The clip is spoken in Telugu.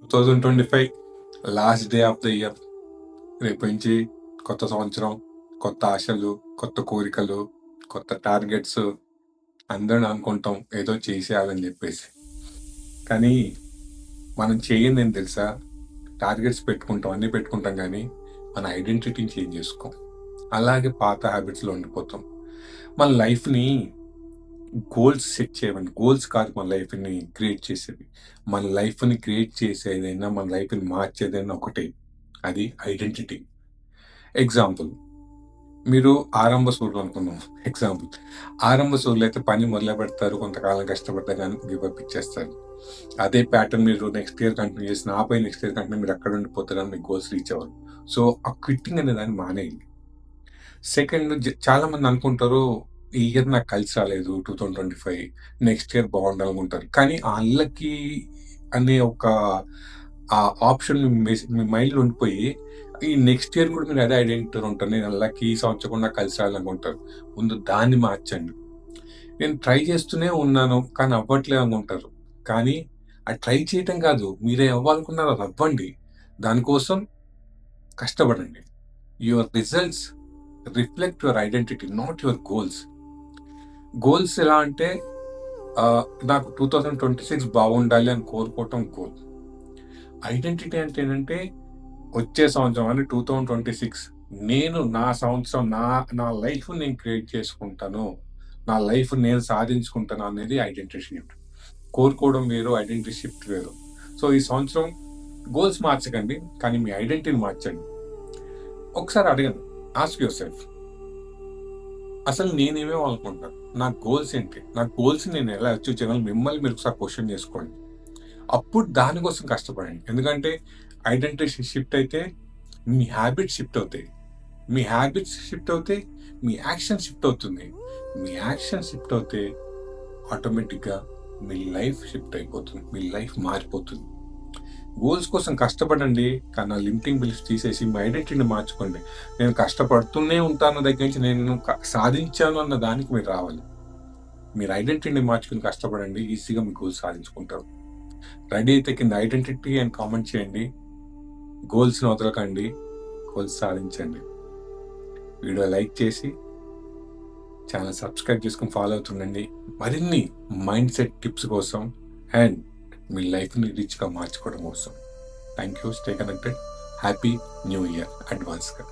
Two thousand twenty five last day of the year రేపు నుంచి కొత్త సంవత్సరం కొత్త ఆశలు కొత్త కోరికలు కొత్త టార్గెట్స్ అందరం అనుకుంటాం ఏదో చేసేయాలని చెప్పేసి. కానీ మనం చేయండి అని తెలుసా? టార్గెట్స్ పెట్టుకుంటాం అన్నీ పెట్టుకుంటాం కానీ మన ఐడెంటిటీని చేంజ్ చేసుకోం. అలాగే పాత హ్యాబిట్స్లో ఉండిపోతాం. మన లైఫ్ని గోల్స్ సెట్ చేయమని గోల్స్ కాదు మన లైఫ్ని క్రియేట్ చేసేది మన లైఫ్ని క్రియేట్ చేసేదైనా మన లైఫ్ని మార్చేదైనా ఒకటే. అది ఐడెంటిటీ ఎగ్జాంపుల్ మీరు ఆరంభ సూర్యులు అనుకున్నాం ఎగ్జాంపుల్ ఆరంభ సూర్యులు అయితే పని మొదలు పెడతారు కొంతకాలం కష్టపడతారు కానీ గివప్ ఇచ్చేస్తారు. అదే ప్యాటర్న్ మీరు నెక్స్ట్ ఇయర్ కంటిన్యూ చేసిన ఆపై నెక్స్ట్ ఇయర్ కంటిన్యూ మీరు అక్కడ ఉండిపోతారని మీకు గోల్స్ రీచ్ అవ్వరు. సో ఆ క్విట్టింగ్ అనే దాన్ని మానేయండి. సెకండ్ చాలా మంది అనుకుంటారు ఈ ఇయర్ నాకు కలిసి రాలేదు two thousand twenty five next year బాగుండాలనుకుంటారు కానీ వాళ్ళకి అనే ఒక ఆ ఆప్షన్ మీ మైండ్లో ఉండిపోయి ఈ నెక్స్ట్ ఇయర్ కూడా మీరు అదే ఐడెంటిటీ ఉంటారు. నేను అల్లకి ఈ సంవత్సరం కూడా కలిసి రావాలనుకుంటారు ముందు దాన్ని మార్చండి. నేను ట్రై చేస్తూనే ఉన్నాను కానీ అవ్వట్లేదు అనుకుంటారు. కానీ ఆ ట్రై చేయటం కాదు. మీరే అవ్వాలనుకున్నారు అది అవ్వండి. దానికోసం కష్టపడండి. Your results reflect your identity not your goals goals ఎలా అంటే నాకు టూ థౌజండ్ ట్వంటీ సిక్స్ బాగుండాలి అని కోరుకోవటం గోల్ ఐడెంటిటీ అంటే ఏంటంటే వచ్చే సంవత్సరం అంటే టూ థౌజండ్ ట్వంటీ సిక్స్ నేను నా సంవత్సరం నా నా లైఫ్ నేను క్రియేట్ చేసుకుంటాను. నా లైఫ్ నేను సాధించుకుంటాను అనేది ఐడెంటిటీ షిఫ్ట్ కోరుకోవడం వేరు ఐడెంటిటీ షిఫ్ట్ వేరు. సో ఈ సంవత్సరం గోల్స్ మార్చకండి కానీ మీ ఐడెంటిటీని మార్చండి. ఒకసారి అడగండి. ఆస్క్ యువర్ సెల్ఫ్ అసలు నేనేమో అనుకుంటాను నా గోల్స్ ఏంటి? నా గోల్స్ నేను ఎలా అచీవ్ చేయగలను మిమ్మల్ని మీరు ఒకసారి క్వశ్చన్ చేసుకోండి. అప్పుడు దానికోసం కష్టపడండి. ఎందుకంటే ఐడెంటిటీ షిఫ్ట్ అయితే మీ హ్యాబిట్ షిఫ్ట్ అవుతాయి. మీ హ్యాబిట్స్ షిఫ్ట్ అవుతాయి మీ యాక్షన్ షిఫ్ట్ అవుతుంది. మీ యాక్షన్ షిఫ్ట్ అవుతే ఆటోమేటిక్గా మీ లైఫ్ షిఫ్ట్ అయిపోతుంది. మీ లైఫ్ మారిపోతుంది. గోల్స్ కోసం కష్టపడండి కానీ ఆ లిమిటింగ్ బిలీఫ్స్ తీసేసి మీ ఐడెంటిటీని మార్చుకోండి. నేను కష్టపడుతూనే ఉంటాను దగ్గర నుంచి నేను సాధించాను అన్న దానికి మీరు రావాలి. మీరు ఐడెంటిటీని మార్చుకుని కష్టపడండి ఈజీగా మీ గోల్స్ సాధించుకుంటారు. రెడీ అయితే కింద ఐడెంటిటీ అని కామెంట్ చేయండి. గోల్స్ని వదలకండి గోల్స్ సాధించండి. వీడియో లైక్ చేసి ఛానల్ సబ్స్క్రైబ్ చేసుకుని ఫాలో అవుతుండండి. మరిన్ని మైండ్ సెట్ టిప్స్ కోసం అండ్ మీ లైఫ్ని రిచ్గా మార్చుకోవడం కోసం. Thank you. Stay connected. Happy new year. అడ్వాన్స్గా